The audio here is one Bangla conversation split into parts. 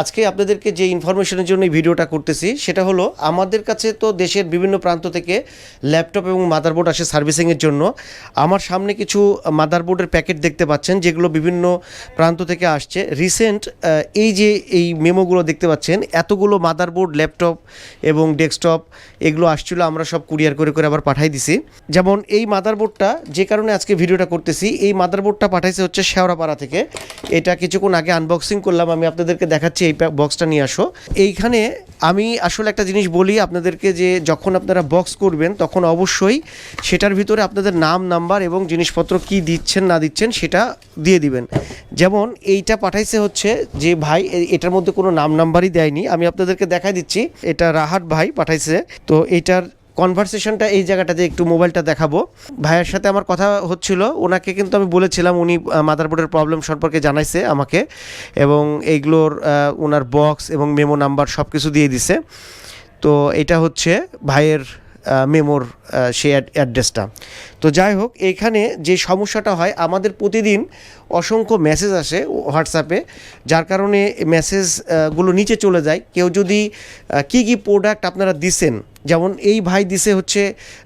আজকে আপনাদেরকে যে ইনফরমেশনের জন্য এই ভিডিওটা করতেছি, সেটা হলো আমাদের কাছে তো দেশের বিভিন্ন প্রান্ত থেকে ল্যাপটপ এবং মাদারবোর্ড আসে সার্ভিসিংয়ের জন্য। আমার সামনে কিছু মাদারবোর্ডের প্যাকেট দেখতে পাচ্ছেন, যেগুলো বিভিন্ন প্রান্ত থেকে আসছে। রিসেন্ট এই যে এই মেমোগুলো দেখতে পাচ্ছেন, এতগুলো মাদারবোর্ড ল্যাপটপ এবং ডেস্কটপ এগুলো আসছিল, আমরা সব কুরিয়ার করে করে আবার পাঠাই দিছি। যেমন এই মাদারবোর্ডটা যে কারণে আজকে ভিডিওটা করতেছি, এই মাদারবোর্ডটা পাঠাইছে হচ্ছে শেওড়াপাড়া থেকে। এটা কিছুক্ষণ আগে আনবক্সিং করলাম, আমি আপনাদেরকে দেখাচ্ছি এই বক্সটা নিয়ে আসো। এইখানে আমি আসলে একটা জিনিস বলি আপনাদেরকে যে যখন আপনারা বক্স করবেন, তখন অবশ্যই সেটার ভিতরে আপনাদের নাম নাম্বার এবং জিনিসপত্র কি দিচ্ছেন, না দিচ্ছেন সেটা দিয়ে দিবেন। যেমন এইটা পাঠাইছে হচ্ছে যে ভাই এটার মধ্যে কোনো নাম নাম্বারই দেয়নি। আমি আপনাদেরকে দেখাই দিচ্ছি। এটা রাহাট ভাই পাঠাইছে। তো এটার কনভারসেশনটা এই জায়গাটাতে একটু মোবাইলটা দেখাবো। ভাইয়ের সাথে আমার কথা হচ্ছিল, ওনাকে কিন্তু আমি বলেছিলাম, উনি মাদারবোর্ডের প্রবলেম সম্পর্কে জানাইছে আমাকে, এবং এইগুলোর ওনার বক্স এবং মেমো নাম্বার সব কিছু দিয়ে দিছে। তো এটা হচ্ছে ভাইয়ের মেমোর সেই অ্যাড্রেসটা তো যাই হোক, এখানে যে সমস্যাটা হয়, আমাদের প্রতিদিন অসংখ্য মেসেজ আসে হোয়াটসঅ্যাপে যার কারণে মেসেজগুলো নিচে চলে যায়। কেউ যদি কি কি প্রোডাক্ট আপনারা দিছেন, যেমন এই ভাই দিছে হচ্ছে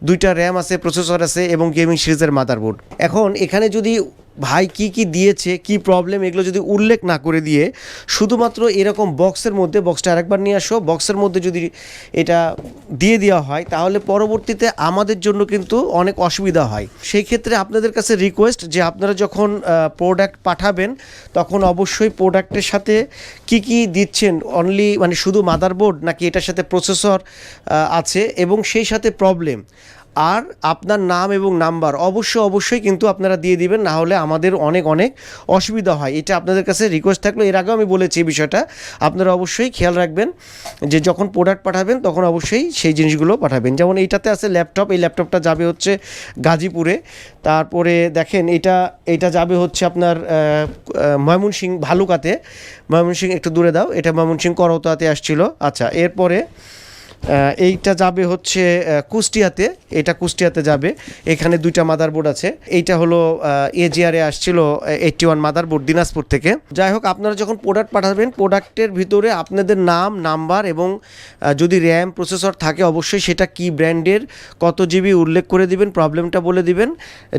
দুইটা র্যাম আছে প্রসেসর আছে এবং গেমিং সিরিজের মাদারবোর্ড এখন এখানে যদি ভাই কি কি দিয়েছে, কি প্রবলেম এগুলো যদি উল্লেখ না করে দিয়ে শুধুমাত্র এরকম বক্সের মধ্যে বক্সটা আরেকবার নিয়ে আসো বক্সের মধ্যে যদি এটা দিয়ে দেওয়া হয়, তাহলে পরবর্তীতে আমাদের জন্য কিন্তু অনেক অসুবিধা হয়। সেই ক্ষেত্রে আপনাদের কাছে রিকোয়েস্ট যে আপনারা যখন প্রোডাক্ট পাঠাবেন, তখন অবশ্যই প্রোডাক্টের সাথে কি কি দিচ্ছেন? অনলি মানে শুধু মাদারবোর্ড নাকি এটার সাথে প্রসেসর আছে? এবং সেই সাথে প্রবলেম আর আপনার নাম এবং নাম্বার অবশ্যই অবশ্যই কিন্তু আপনারা দিয়ে দিবেন, না হলে আমাদের অনেক অনেক অসুবিধা হয়। এটা আপনাদের কাছে রিকোয়েস্ট থাকল, এর আগেও আমি বলেছি এই বিষয়টা। আপনারা অবশ্যই খেয়াল রাখবেন যে যখন প্রোডাক্ট পাঠাবেন, তখন অবশ্যই সেই জিনিসগুলো পাঠাবেন। যেমন এইটাতে আছে ল্যাপটপ এই ল্যাপটপটা যাবে হচ্ছে গাজীপুরে। তারপরে দেখেন এটা এটা যাবে হচ্ছে আপনার ময়মনসিং ভালুকাতে। ময়মনসিং একটু দূরে দাও, এটা ময়মনসিং করতাতে আসছিল। আচ্ছা এরপরে এইটা যাবে হচ্ছে কুষ্টিয়াতে, এটা কুষ্টিয়াতে যাবে। এখানে দুইটা মাদারবোর্ড আছে। এইটা হলো এজিআরে আসছিল এইটটি ওয়ান মাদারবোর্ড দিনাজপুর থেকে। যাই হোক, আপনারা যখন প্রোডাক্ট পাঠাবেন প্রোডাক্টের ভিতরে আপনাদের নাম নাম্বার এবং যদি র্যাম প্রসেসর থাকে, অবশ্যই সেটা কি ব্র্যান্ডের কত জিবি উল্লেখ করে দিবেন প্রবলেমটা বলে দিবেন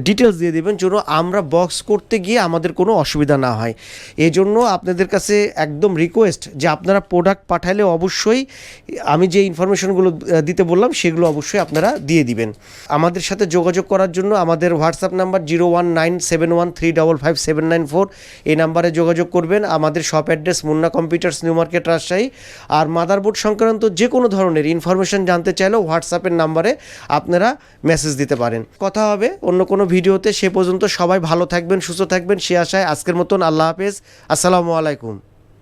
ডিটেলস দিয়ে দিবেন, যেন আমরা বক্স করতে গিয়ে আমাদের কোনো অসুবিধা না হয়। এই জন্য আপনাদের কাছে একদম রিকোয়েস্ট যে আপনারা প্রোডাক্ট পাঠালে অবশ্যই আমি যে ইনফরমেশনগুলো দিতে বললাম, সেগুলো অবশ্যই আপনারা দিয়ে দিবেন। আমাদের সাথে যোগাযোগ করার জন্য আমাদের WhatsApp number zero one nine seven one three double five seven nine four এই নাম্বারে যোগাযোগ করবেন। আমাদের shop address Munna computers New Market, Rajshahi. আর মাদারবোর্ড সংক্রান্ত যে কোনো ধরনের ইনফরমেশন জানতে চাইলেও হোয়াটসঅ্যাপের নাম্বারে আপনারা মেসেজ দিতে পারেন। কথা হবে অন্য কোনো ভিডিওতে। সে পর্যন্ত সবাই ভালো থাকবেন, সুস্থ থাকবেন। সে আশায় আজকের মতন আল্লাহ হাফেজ। আসসালামু আলাইকুম।